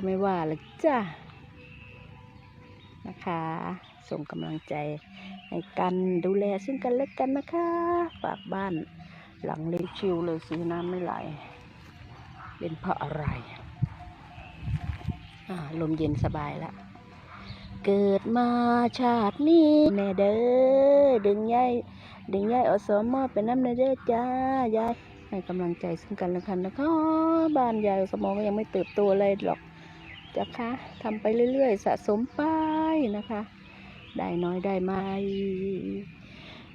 ก็ไม่ว่าละจ้านะคะ ส่งกำลังใจให้กันดูแลซึ่งกันและกันนะคะ ฝากบ้านหลังเล็กชิวเลยสีน้ำไม่ไหลเป็นเพราะอะไรอ่าลมเย็นสบายละเกิดมาชาตินี้แน่เด้อดึงยายดึงยายอสมอเป็นน้ำแน่เด้อจ้ายายให้กำลังใจซึ่งกันและกันนะคะ บ้านยายอสมอก็ยังไม่เติบโตเลยหรอก จะคะทำไปเรื่อยๆ สะสมไปนะคะ ได้น้อยได้ไม่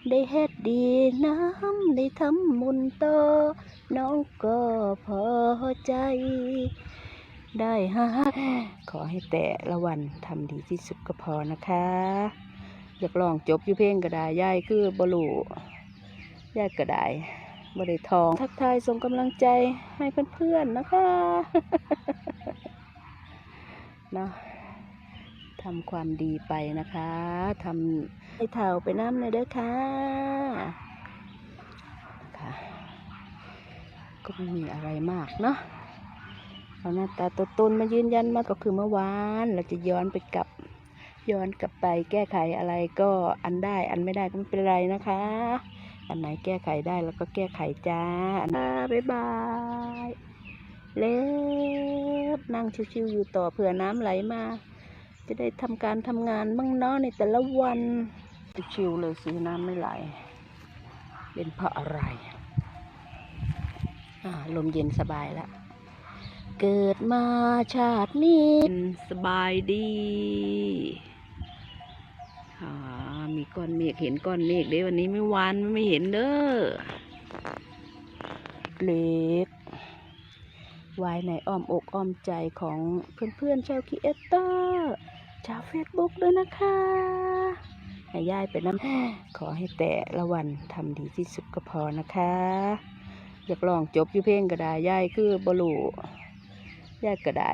ได้เฮ็ดดีน้ำได้ทำมุญโต น้องก็พอใจ ได้ฮะขอให้แต่ละวันทำดีที่สุดก็พอนะคะ อยากลองจบอยู่เพลงก็ได้ย่ายคือบลูย่ายก็ได้บริทอง ทักทายส่งกำลังใจให้เพื่อนๆนะคะ เนาะทำความดีไปนะคะทำให้เท่าไปน้ำเลยเด้อค่ะค่ะ ก็ไม่มีอะไรมากเนาะเอาหน้าตาตัวตนมายืนยันมาก็คือเมื่อวาน เราจะย้อนไปกลับย้อนกลับไปแก้ไขอะไรก็อันได้อันไม่ได้ก็ไม่เป็นไรนะคะ อันไหนแก้ไขได้แล้วก็แก้ไขจ้าบ๊ายบาย เล็บนั่งชิวๆอยู่ต่อเผื่อน้ำไหลมา จะได้ทำการทำงานมั่งเนาะในแต่ละวันชิวๆเลยสีน้ำไม่ไหล เป็นเพราะอะไรอ่าลมเย็นสบายแล้วเกิดมาชาตินี้สบายดีอ่ามีก้อนเมฆเห็นก้อนเมฆเด้วันนี้ไม่วานไม่เห็นเด้อเล็ก ไว้ในอ้อมอกอ้อมใจของเพื่อนๆชาวคีเอเตอร์ชาวเฟซบุ๊กด้วยนะคะให้ย่ายไปน้ำขอให้แต่ละวันทำดีที่สุดก็พอนะคะ อยากลองจบอยู่เพลงก็ได้ย่ายคือบลูยากก็ได้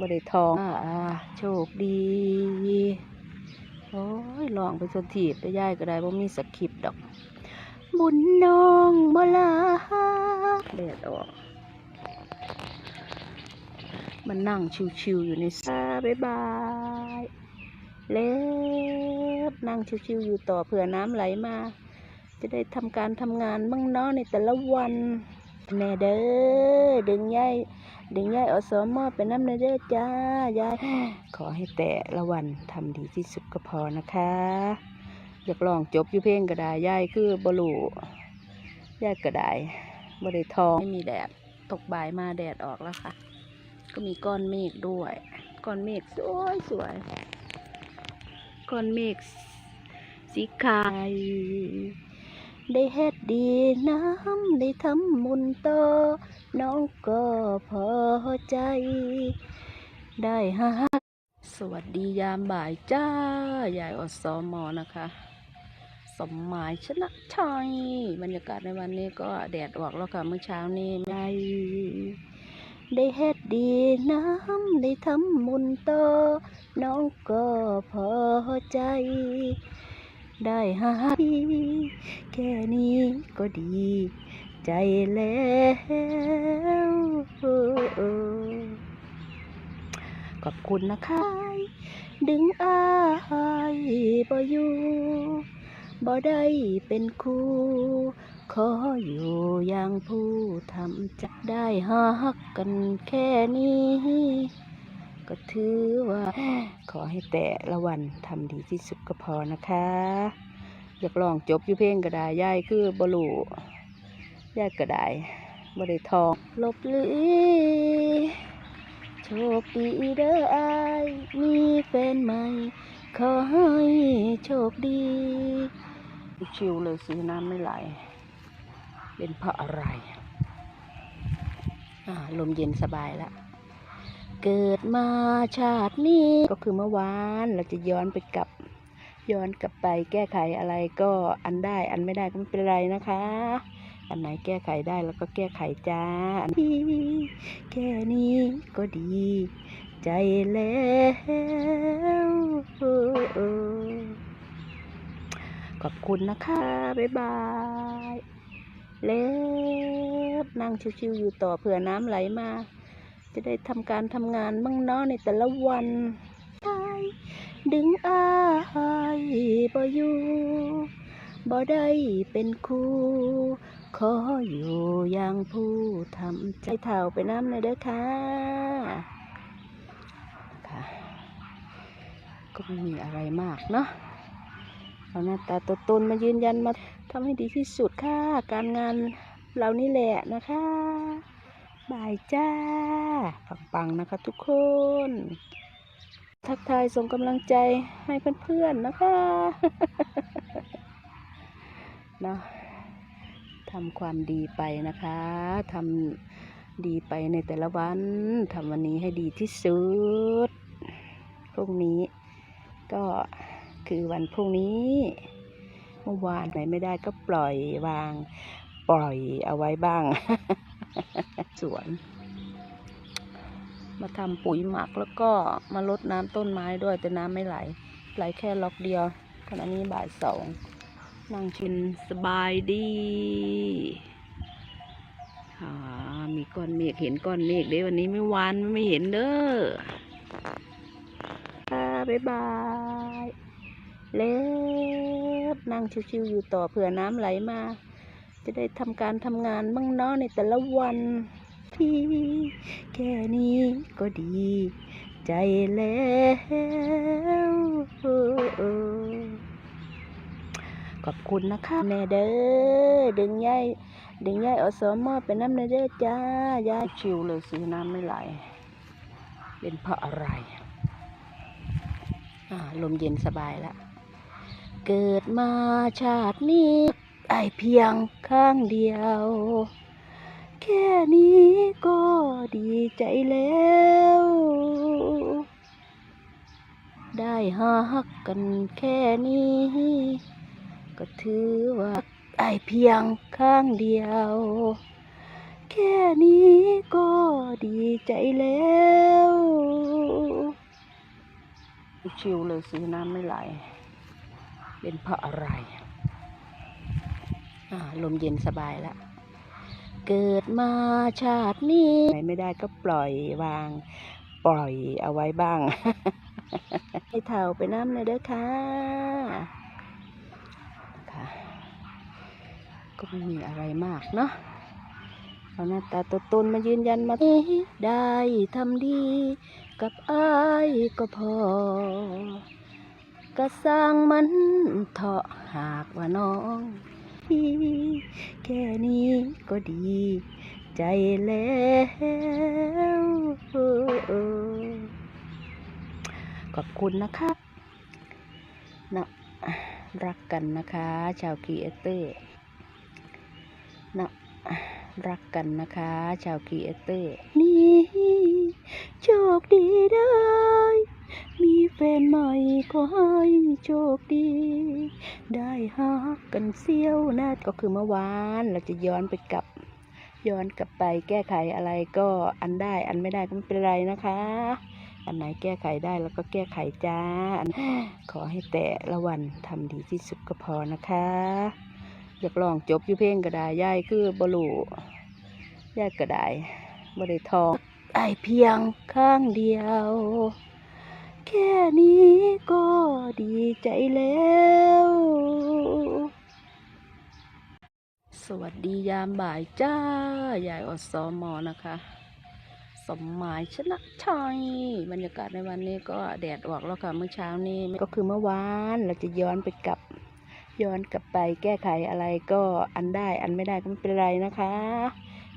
บริทองอ่าโชคดีโอ้ยลองไปสถีบไปย่ายก็ได้ว่ามีสคริปต์ดอก บุญน้องบ่ลาแดดออก มันนั่งชิวๆอยู่ในซาบ๊ายบาย เล็บนั่งชิวๆอยู่ต่อเผื่อน้ำไหลมา จะได้ทำการทำงานมั่งเนาะในแต่ละวันแน่เด้อดึงยายดึงยายอสมอเป็นน้ำในเด้อจ้ายายขอให้แต่ละวันทำดีที่สุดก็พอนะคะ อยากลองจบอยู่เพลงก็ได้ยายคือบลูยายก็ได้บริทองไม่มีแดดตกบ่ายมาแดดออกแล้วค่ะ ก็มีก้อนเมฆด้วย ก้อนเมฆสวยสวย ก้อนเมฆสีขาวได้เฮ็ดดีน้ำได้ทำมุญโตน้องก็พอใจ ได้ฮะสวัสดียามบ่ายจ้ายายอสมอนะคะ สมหมายชนะชัยบรรยากาศในวันนี้ก็แดดออกแล้วค่ะเมื่อเช้านี้ไม่ ได้เฮ็ดดีน้ำได้ทำมุญโตน้องก็พอใจ ได้ฮะแค่นี้ก็ดี ใจแล้วขอบคุณนะคะ ดึงอายบ่อยู่บ่ได้เป็นครู ขออยู่อย่างผู้ทำจะได้ฮักกันแค่นี้ ก็ถือว่า ขอให้แต่ละวันทำดีที่สุดก็พอนะคะ อยากลองจบอยู่เพลงก็ได้ย่ายคือบลูยากก็ได้บริทองลบหลีโชคดีเด้ออายมีแฟนใหม่ ขอให้โชคดีชิวเลยสีน้ำไม่ไหล เป็นเพราะอะไรลมเย็นสบายละเกิดมาชาตินี้ ก็คือเมื่อวานเราจะย้อนไปกลับ ย้อนกลับไปแก้ไขอะไรก็อันได้อันไม่ได้ก็ไม่เป็นไรนะคะ อันไหนแก้ไขได้แล้วก็แก้ไขจ้าอันนี้แค่นี้ก็ดี ใจแล้วขอบคุณนะคะ บ๊ายบาย เล็บนั่งชิวๆอยู่ต่อเผื่อน้ำไหลมา จะได้ทำการทำงานบ้างเนาะในแต่ละวันได้ดึงอายบ่อยู่บ่ได้เป็นครูขออยู่อย่างผู้ทำใจเท่าไปน้ำเลยเด้อค่ะค่ะ ก็ไม่มีอะไรมากเนาะ เอาหน้าตาตัวตนมายืนยันมาทำให้ดีที่สุดค่ะ การงานเรานี่แหละนะคะ บายจ้า ปังๆนะคะทุกคน ทักทายส่งกำลังใจให้เพื่อนๆนะคะเนาะทำความดีไปนะคะทำดีไปในแต่ละวันทำวันนี้ให้ดีที่สุด พรุ่งนี้ก็ คือวันพรุ่งนี้เมื่อวานไหนไม่ได้ก็ปล่อยวางปล่อยเอาไว้บ้าง สวน มาทำปุ๋ยหมักแล้วก็มาลดน้ำต้นไม้ด้วยแต่น้ำไม่ไหล ไหลแค่ล็อกเดียวขณะนี้บ่ายสองนั่งชินสบายดีอ่ามีก้อนเมฆเห็นก้อนเมฆเด้วันนี้ไม่วานไม่เห็นเด้อค่ะบ๊ายบาย เล็บนั่งชิวๆอยู่ต่อเผื่อน้ำไหลมา จะได้ทำการทำงานบ้างเนาะในแต่ละวันที่แค่นี้ก็ดี ใจแล้วขอบคุณนะคะแน่เด้อดึงยายดึงยายอสมอเป็นน้ำในเด้อจ้ายายชิวเลยสิน้ำไม่ไหล เป็นเพราะอะไรอ่าลมเย็นสบายแล้ว เกิดมาชาตินี้ไอเพียงข้างเดียว แค่นี้ก็ดีใจแล้ว ได้ฮักกันแค่นี้ ก็ถือว่าไอเพียงข้างเดียว แค่นี้ก็ดีใจแล้ว ชิวเลยสิน้ำไม่ไหล เป็นเพราะอะไรลมเย็นสบายแล้วเกิดมาชาตินี้ไหนไม่ได้ก็ปล่อยวาง ปล่อยเอาไว้บ้าง ให้เท่าไปน้ำเลยเด้อค่ะค่ะ ก็ไม่มีอะไรมากเนาะเอาหน้าตาตัวตนมายืนยันมาได้ทำดี กับอ้ายก็พอ ก็สร้างมันเถาะหากว่าน้องแค่นี้ก็ดี ใจแล้วขอบคุณนะคะนะรักกันนะคะ ชาวครีเอเตอร์นะรักกันนะคะ ชาวครีเอเตอร์ นี่ โชคดีได้ ฟนใหม่ก็ให้โชคดี ได้ฮักกันเสี้ยวนาก็คือเมื่อวานเราจะย้อนไปกลับ ย้อนกลับไปแก้ไขอะไรก็อันได้อันไม่ได้ก็ไม่เป็นไรนะคะ อันไหนแก้ไขได้แล้วก็แก้ไขจ้านขอให้แต่ละวันทำดีที่สุดก็พอนะคะ อยากลองจบอยู่เพลงก็ได้ย่ายคือบลูย่ายก็ได้บ่ได้ทองไอเพียงข้างเดียว แค่นี้ก็ดีใจแล้ว สวัสดียามบ่ายจ้า ยายอสมอนะคะ สมหมายชนะชัยบรรยากาศในวันนี้ก็แดดออกแล้วค่ะเมื่อเช้านี้ก็คือเมื่อวานเราจะย้อนไปกลับย้อนกลับไปแก้ไขอะไรก็อันได้อันไม่ได้ก็ไม่เป็นไรนะคะ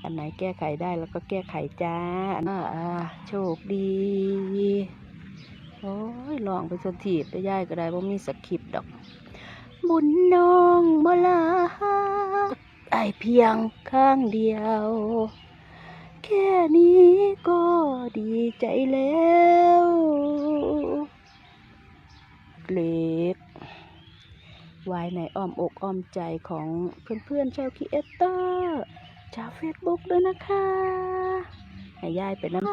อันไหนแก้ไขได้แล้วก็แก้ไขจ้าอ่าโชคดี อ้องไปสถีบไปย่ายก็ได้ว่ามีสคริปต์ดอก บุญน้องบ่ลาไอเพียงข้างเดียว แค่นี้ก็ดีใจแล้วเล็กไว้ในอ้อมอกอ้อมใจของเพื่อนๆชาวคีเอเตอร์ชาวเฟซบุ๊กด้วยนะคะให้ยายไปน้ำ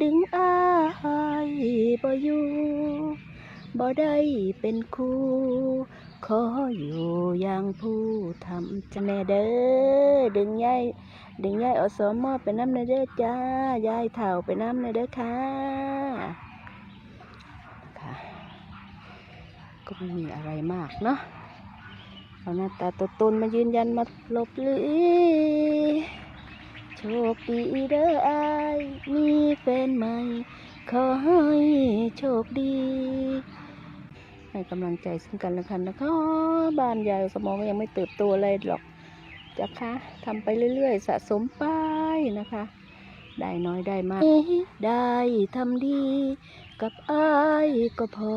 ดึงอายบ่อยู่บ่ได้เป็นครูขออยู่อย่างผู้ทำจะแน่เด้อดึงยายด็กยายอสมอไปน้ำในเด้อจ้ายายเถ่าไปน้ำในเด้อค่ะค่ะก็ไม่มีอะไรมากเนาะเอาหน้าตาตัวตนมายืนยันมาลบหลี โชคดีเด้ออายมีแฟนใหม่ ขอให้โชคดี ให้กำลังใจซึ่งกันและกันนะคะบ้านยายสมองก็ยังไม่เติบโตอะไรหรอกจะคะทำไปเรื่อยๆ สะสมไปนะคะ ได้น้อยได้มาก ได้ทำดี กับอายก็พอ